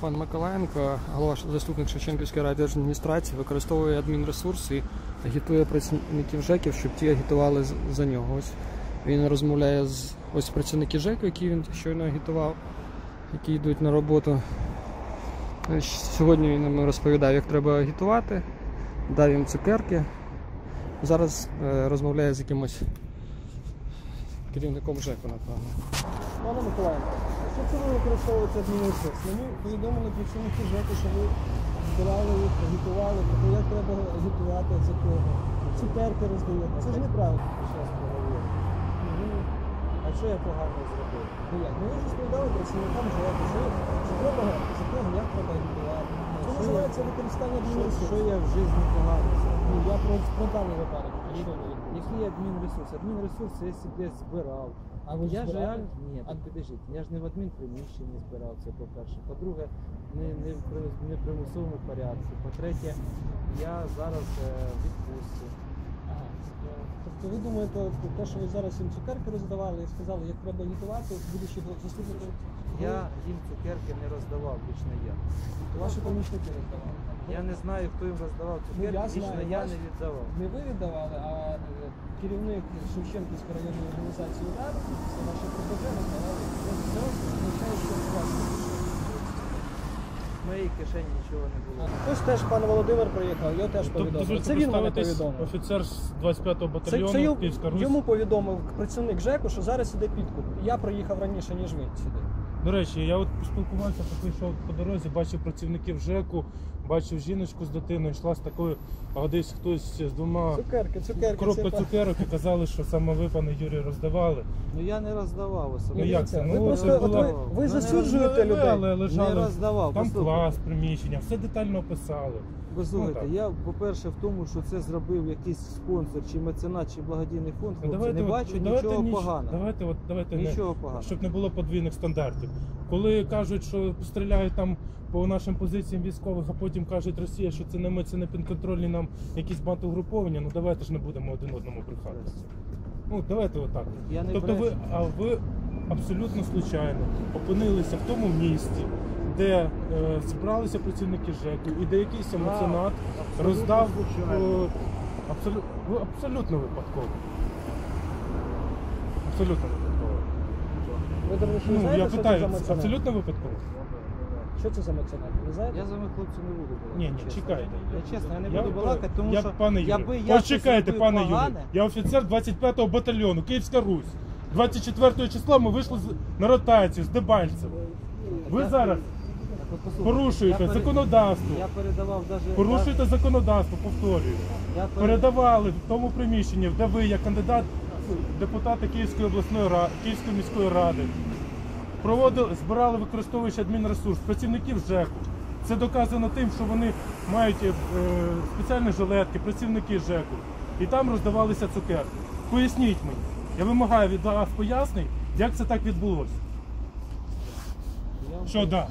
Пан Миколаєнко, голова заступник Шевченківської райдержадміністрації, використовує адмінресурс і агітує працівників ЖЕКів, щоб ті агітували за нього. Ось він розмовляє з ось працівники ЖЕКу, які він щойно агітував, які йдуть на роботу. Сьогодні він нам розповідав, як треба агітувати, дав їм цукерки. Зараз е, розмовляє з якимось керівником ЖЕКу, напевно. Пане Миколаєнко, що це ви використовуєте адмінресурс? Мені повідомили працівники ЖЕКу, що ви збирали їх, агітували, тобто як треба агітувати за кого? Цукерки роздаєте. Це ж неправильно. Ну, А що я погано зробив? Ну як? Ну ви ж розповідали працівникам ЖЕКу, що, що треба за кого, як треба агітувати. Це називається використання адмінресурсу. що я в житті погано зробив? Ну, я про, про даний випадок. Що ви? Який адмінресурс? Адмінресурс я собі збирав. А ви я ж збирали? реально ні, А- так підождіть, я ж не в адмінприміщенні збирав це по-перше. По-друге, не, не, в при- не в примусовому порядку. По-третє, я зараз е, в відпустці. Ага. Тобто ви думаєте, те, що ви зараз їм цукерки роздавали і сказали, як треба агітувати, будучи заступником, Я їм цукерки не роздавав, лично я. ваші помічники роздавали. Я не знаю, хто їм роздавав цукерки, Ну, я лично знаю, я бачите. не віддавав. Не ви віддавали, а е, керівник Шевченківської районної організації удар, це наше ППЖ роздавали. Це означає, що у вас В моїй кишені нічого не було. Ось теж пан Володимир приїхав, його теж повідомили. дозвольте Це він мене представитись, повідомив. Офіцер з 25-го Це, батальйону це йому, Київська Русь. йому повідомив працівник ЖЕКу, що зараз іде підкуп. Я приїхав раніше, ніж ви сюди. До речі, я от поспілкувався, поки йшов по дорозі, бачив працівників ЖЕКу, бачив жіночку з дитиною, йшла з такою, а десь хтось з двома Цукерки, цукерки. коробка цукерок і казали, що саме ви, пане Юрій, роздавали. Ну я не роздавав особисто. Ну, як це? ви Ну, просто це от була- ви, ви Ну, засуджуєте Не ви, людей. але Не роздавав. Там послухайте. клас, приміщення, все детально описали. Ви слухайте, так. я, по-перше, в тому, що це зробив якийсь спонсор, чи меценат, чи благодійний фонд, Ну, хлопці, не от- бачу давайте нічого ніч- поганого. Давайте, от, давайте не, Нічого поганого. щоб не було подвійних стандартів. Коли кажуть, що стріляють там по нашим позиціям військових, а потім кажуть Росія, що це не ми, це не підконтрольні нам якісь батугруповання, ну давайте ж не будемо один одному брехати. Ну давайте отак. Я не тобто ви, а ви абсолютно случайно опинилися в тому місці, де е, зібралися працівники ЖЕКу, і де якийсь меценат роздав е, абсолютно, абсолютно випадково. Абсолютно випадково. Ви, до речі, не Ну, знаєте, я що питаю, це за меценат? абсолютно випадково? Що це за меценат? Ви знаєте? Я з вами, хлопці, не буду балакати. Ні, ні, чесно. чекайте. Я чесно, я не Я- буду балакати, тому я, що пане Юрій, якби я почекайте, пане Юрій. погане, Я офіцер 25-го батальйону, Київська Русь. 24 числа ми вийшли з- на ротацію з Дебальцева. Ви Я- зараз Так, от послухайте, порушуєте я пере- законодавство. Я передавав даже... Порушуєте законодавство, повторюю. Я перед- Передавали в тому приміщенні, де ви як кандидат депутати Київської обласної ради, Київської міської ради. Проводили, збирали, використовуючи адмінресурс, працівників ЖЕКу. Це доказано тим, що вони мають е, спеціальні жилетки, працівники ЖЕКу. І там роздавалися цукерки. Поясніть мені. Я вимагаю від вас пояснень, як це так відбулося. Що так? Да.